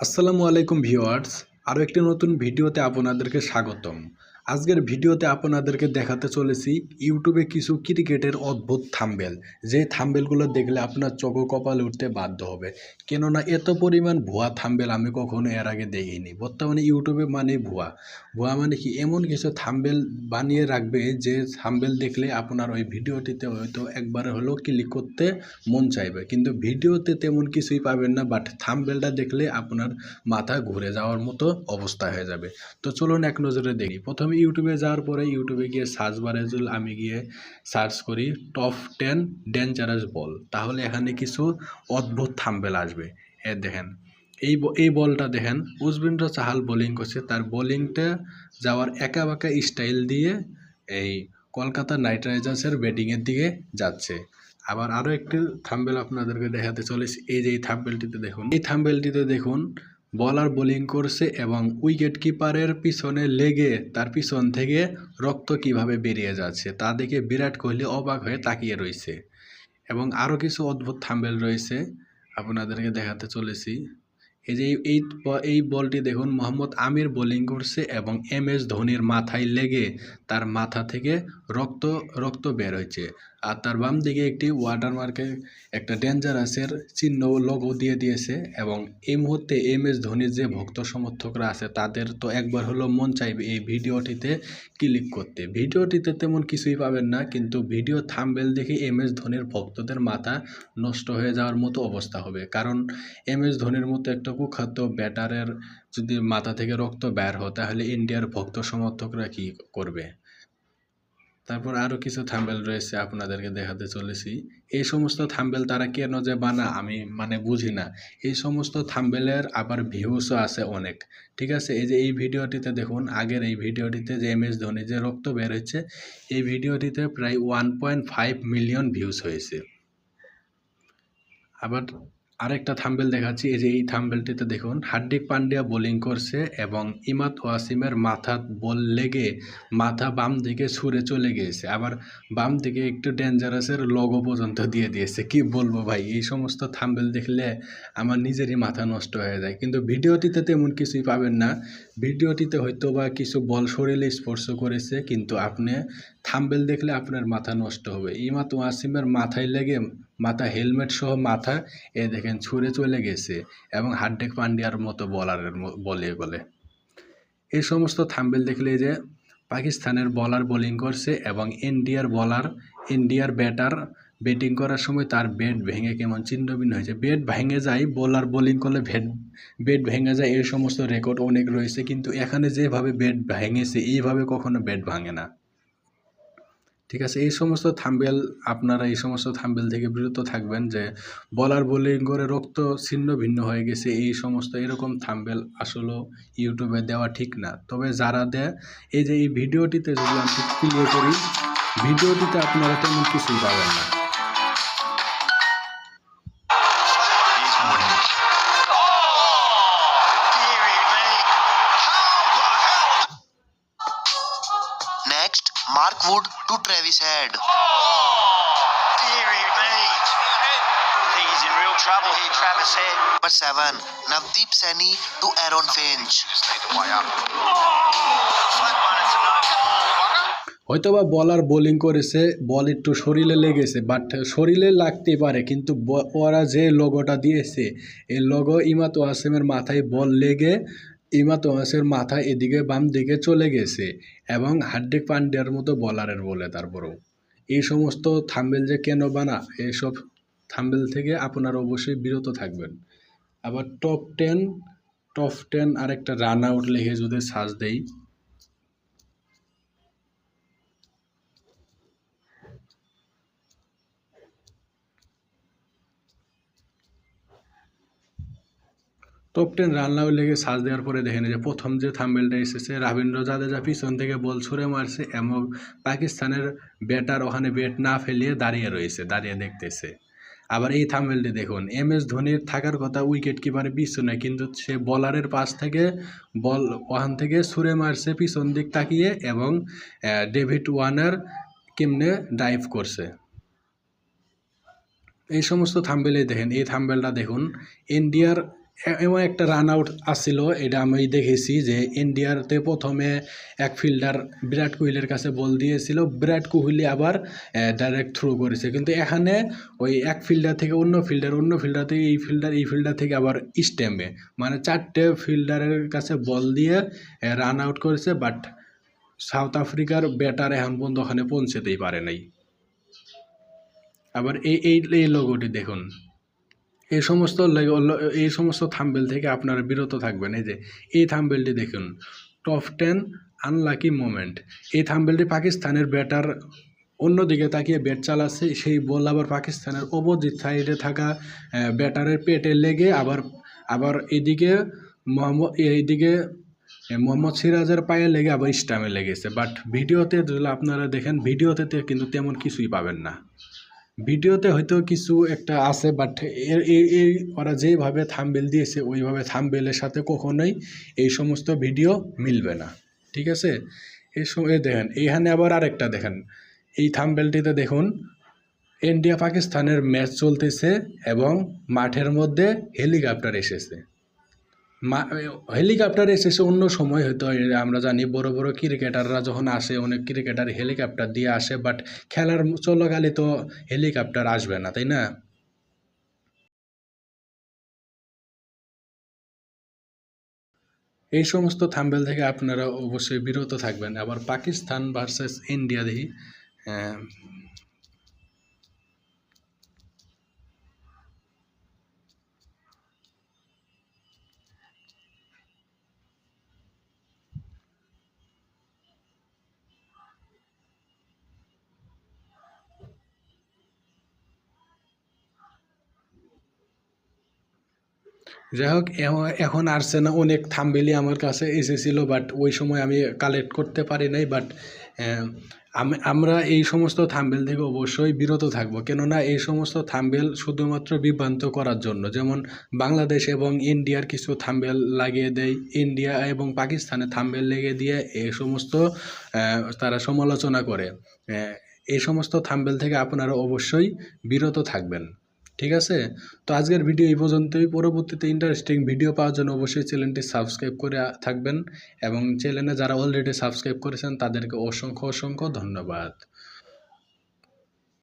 আসসালামু আলাইকুম ভিওয়ার্স আরও একটি নতুন ভিডিওতে আপনাদেরকে স্বাগতম। আজকের ভিডিওতে আপনাদেরকে দেখাতে চলেছি ইউটিউবে কিছু ক্রিকেটের অদ্ভুত থাম্বেল। যে থাম্বেলগুলো দেখলে আপনার চোখ কপালে উঠতে বাধ্য হবে। কেননা এত পরিমাণ ভুয়া থাম্বেল আমি কখনো এর আগে দেখিনি। বর্তমানে ইউটিউবে মানে ভুয়া। ভুয়া মানে কি? এমন কিছু থাম্বেল বানিয়ে রাখবে যে থাম্বেল দেখলে আপনার ওই ভিডিওটিতে হয়তো একবার হলেও ক্লিক করতে মন চাইবে। কিন্তু ভিডিওতে তেমন কিছুই পাবেন না বাট থাম্বেলটা দেখলে আপনার মাথা ঘুরে যাওয়ার মতো অবস্থা হয়ে যাবে। তো চলুন এক নজরে দেখি। প্রথমে ইউটিউবে যাওয়ার পরে ইউটিউবে গিয়ে সার্চ বারে যদি আমি গিয়ে সার্চ করি টপ টেন ডেঞ্জারাস বল তাহলে এখানে কিছু অদ্ভুত থাম্বেল আসবে। এ দেখেন, এই এই বলটা দেখেন, উজবেন্দ্র চাহাল বোলিং করছে, তার বোলিংটা যাওয়ার একা বাঁকা স্টাইল দিয়ে এই কলকাতা নাইট রাইডার্সের ব্যাটিংয়ের দিকে যাচ্ছে। আবার আরও একটি থাম্বেল আপনাদেরকে দেখাতে চলেছি, এই যে এই থাম্বেলটিতে দেখুন, এই থাম্বেলটিতে দেখুন বলার বোলিং করছে এবং উইকেট কিপারের পিছনে লেগে তার পিছন থেকে রক্ত কীভাবে বেরিয়ে যাচ্ছে তা দেখে বিরাট কোহলি অবাক হয়ে তাকিয়ে রয়েছে। এবং আরও কিছু অদ্ভুত থাম্বেল রয়েছে আপনাদেরকে দেখাতে চলেছি। এই যে এই এই বলটি দেখুন, মোহাম্মদ আমির বোলিং করছে এবং এম এস ধোনির মাথায় লেগে তার মাথা থেকে রক্ত রক্ত বের হয়েছে। আর তার বাম দিকে একটি ওয়াটারমার্কের একটা ডেঞ্জারাসের চিহ্ন লোগো দিয়ে দিয়েছে এবং এই মুহূর্তে এম এস ধোনির যে ভক্ত সমর্থকরা আছে, তাদের তো একবার হলো মন চাইবে এই ভিডিওটিতে ক্লিক করতে। ভিডিওটিতে তেমন কিছুই পাবেন না, কিন্তু ভিডিও থাম্বেল দেখে এম এস ধোনির ভক্তদের মাথা নষ্ট হয়ে যাওয়ার মতো অবস্থা হবে। কারণ এম এস ধোনির মতো একটা কুখ্যাত ব্যাটারের যদি মাথা থেকে রক্ত বের হয়, তাহলে ইন্ডিয়ার ভক্ত সমর্থকরা কি করবে? তারপর আরও কিছু থাম্বেল রয়েছে আপনাদেরকে দেখাতে চলেছি। এই সমস্ত থাম্বেল তারা কেন যে বানা আমি মানে বুঝি না। এই সমস্ত থাম্বেলের আবার ভিউসও আছে অনেক। ঠিক আছে? এই যে এই ভিডিওটিতে দেখুন, আগের এই ভিডিওটিতে যে এম এস ধোনি যে রক্ত বের হয়েছে, এই ভিডিওটিতে প্রায় one point five million views হয়েছে। আবার আরেকটা থাম্বেল দেখাচ্ছি। এই যে এই থাম্বেলটিতে দেখুন, হার্দিক পান্ডিয়া বোলিং করছে এবং ইমাত ওয়াসিমের মাথা বল লেগে মাথা বাম দিকে ছুঁড়ে চলে গিয়েছে। আবার বাম দিকে একটু ডেঞ্জারাসের লগো পর্যন্ত দিয়ে দিয়েছে। কি বলব ভাই, এই সমস্ত থাম্বেল দেখলে আমার নিজেরই মাথা নষ্ট হয়ে যায়। কিন্তু ভিডিওটিতে তেমন কিছুই পাবেন না। ভিডিওটিতে হয়তো বা কিছু বল শরীরে স্পর্শ করেছে, কিন্তু আপনি থাম্বেল দেখলে আপনার মাথা নষ্ট হবে। ইমাত ওয়াসিমের মাথায় লেগে মাথা হেলমেট সহ মাথা, এ দেখেন ছুঁড়ে চলে গেছে এবং হার্দিক পান্ডিয়ার মতো বলারের বলে বলে। এই সমস্ত থাম্বেল দেখলে যে পাকিস্তানের বলার বোলিং করছে এবং ইন্ডিয়ার বলার, ইন্ডিয়ার ব্যাটার ব্যাটিং করার সময় তার ব্যাট ভেঙে কেমন ভিন্ন হয়েছে। ব্যাট ভেঙে যায় বোলার বোলিং করলে ভেট ব্যাট ভেঙে যায়, এই সমস্ত রেকর্ড অনেক রয়েছে। কিন্তু এখানে যেভাবে ব্যাট ভেঙেছে, এইভাবে কখনো ব্যাট ভাঙে না। ঠিক আছে, এই সমস্ত থাম্বেল, আপনারা এই সমস্ত থাম্বেল থেকে বিরত থাকবেন যে বলার বোলিং করে রক্ত ছিন্ন ভিন্ন হয়ে গেছে। এই সমস্ত এরকম থাম্বেল আসলে ইউটিউবে দেওয়া ঠিক না। তবে যারা দেয়, এই যে এই ভিডিওটিতে যদি আমি ক্লিয়ার করি, ভিডিওটিতে আপনারা তেমন কিছুই পাবেন না। Mark Wood to Travis Head. Deary me. He's in real trouble here, Travis Head. Number 7, Navdeep Saini to Aaron Finch. Just need to weigh up. Flat one, it's a no ball. হয়তো বা বলার bowling করেছে বল একটু শরীরে লেগেছে but শরীরে লাগতেই পারে কিন্তু ওরা যে লোগোটা দিয়েছে এই লোগো ইমাত ওয়াসিমের মাথায় বল লেগে ইমাত তোমাসের মাথা এদিকে বাম দিকে চলে গেছে এবং হার্দিক পান্ডিয়ার মতো বলারের বলে তারপরও। এই সমস্ত থাম্বেল যে কেন বানা এইসব থাম্বেল থেকে আপনারা অবশ্যই বিরত থাকবেন। আবার টপ টেন টপ টেন আরেকটা রান আউট লিখে যদি সার্চ দেই টপ টেন রান আউট লেগে সার্চ দেওয়ার পরে দেখেন যে প্রথম যে থাম্বেলটা এসেছে, রবীন্দ্র জাদেজা পিছন থেকে বল ছুঁড়ে মারছে এবং পাকিস্তানের ব্যাটার ওখানে ব্যাট না ফেলিয়ে দাঁড়িয়ে রয়েছে, দাঁড়িয়ে দেখতেছে। আবার এই থাম্বেলটি দেখুন এম এস ধোনির থাকার কথা উইকেট কিপারে পিছনে কিন্তু সে বলারের পাশ থেকে বল ওখান থেকে ছুঁড়ে মারছে পিছন দিক তাকিয়ে এবং ডেভিড ওয়ানার কেমনে ডাইভ করছে। এই সমস্ত থাম্বেলে দেখেন, এই থাম্বেলটা দেখুন ইন্ডিয়ার এমন একটা রান আউট আসছিল, এটা আমি দেখেছি যে ইন্ডিয়াতে প্রথমে এক ফিল্ডার বিরাট কোহলির কাছে বল দিয়েছিল, বিরাট কোহলি আবার ডাইরেক্ট থ্রো করেছে। কিন্তু এখানে ওই এক ফিল্ডার থেকে অন্য ফিল্ডার অন্য ফিল্ডার থেকে এই ফিল্ডার এই ফিল্ডার থেকে আবার স্ট্যাম্পে মানে চারটে ফিল্ডারের কাছে বল দিয়ে রান আউট করেছে বাট সাউথ আফ্রিকার ব্যাটার এখন পর্যন্ত ওখানে পৌঁছাতেই পারে নাই। আবার এই এই লোগোটি দেখুন। এই সমস্ত এই সমস্ত থাম্বেল থেকে আপনারা বিরত থাকবেন। এই যে, এই থাম্বেলটি দেখুন। টপ টেন আনলাকি মোমেন্ট এই থাম্বেলটি পাকিস্তানের ব্যাটার অন্যদিকে তাকিয়ে ব্যাট চালাচ্ছে। সেই বল আবার পাকিস্তানের অপোজিট সাইডে থাকা ব্যাটারের পেটে লেগে আবার আবার এদিকে মোহাম্মদ, এইদিকে মোহাম্মদ সিরাজের পায়ে লেগে আবার স্টামে লেগেছে। বাট ভিডিওতে আপনারা দেখেন, ভিডিওতে কিন্তু তেমন কিছুই পাবেন না। ভিডিওতে হয়তো কিছু একটা আছে বাট এর এই ওরা যেভাবে থাম্বেল দিয়েছে, ওইভাবে থাম্বেলের সাথে কখনোই এই সমস্ত ভিডিও মিলবে না। ঠিক আছে? এই সময় দেখেন এইখানে আবার আরেকটা দেখেন। এই থাম্বেলটিতে দেখুন ইন্ডিয়া পাকিস্তানের ম্যাচ চলতেছে এবং মাঠের মধ্যে হেলিকপ্টার এসেছে। হেলিকপ্টার এসেছে অন্য সময় হয়তো আমরা জানি বড় বড় ক্রিকেটাররা যখন আসে, অনেক ক্রিকেটার হেলিকপ্টার দিয়ে আসে বাট খেলার চলাকালে তো হেলিকপ্টার আসবে না, তাই না? এই সমস্ত থাম্বেল থেকে আপনারা অবশ্যই বিরত থাকবেন। আবার পাকিস্তান ভার্সেস ইন্ডিয়া দেখি। যাই হোক এখন আসছে না অনেক থাম্বেলি আমার কাছে এসেছিল বাট ওই সময় আমি কালেক্ট করতে পারি নাই বাট আমি, আমরা এই সমস্ত থাম্বেল থেকে অবশ্যই বিরত থাকব। কেননা এই সমস্ত থাম্বেল শুধুমাত্র বিভ্রান্ত করার জন্য, যেমন বাংলাদেশ এবং ইন্ডিয়ার কিছু থাম্বেল লাগিয়ে দেয়, ইন্ডিয়া এবং পাকিস্তানে থাম্বেল লেগে দিয়ে এই সমস্ত তারা সমালোচনা করে। এই সমস্ত থাম্বেল থেকে আপনারা অবশ্যই বিরত থাকবেন। ঠিক আছে? তো আজকের ভিডিও এই পর্যন্তই। পরবর্তীতে ইন্টারেস্টিং ভিডিও পাওয়ার জন্য অবশ্যই চ্যানেলটি সাবস্ক্রাইব করে থাকবেন এবং চ্যানেলে যারা অলরেডি সাবস্ক্রাইব করেছেন, তাদেরকে অসংখ্য অসংখ্য ধন্যবাদ।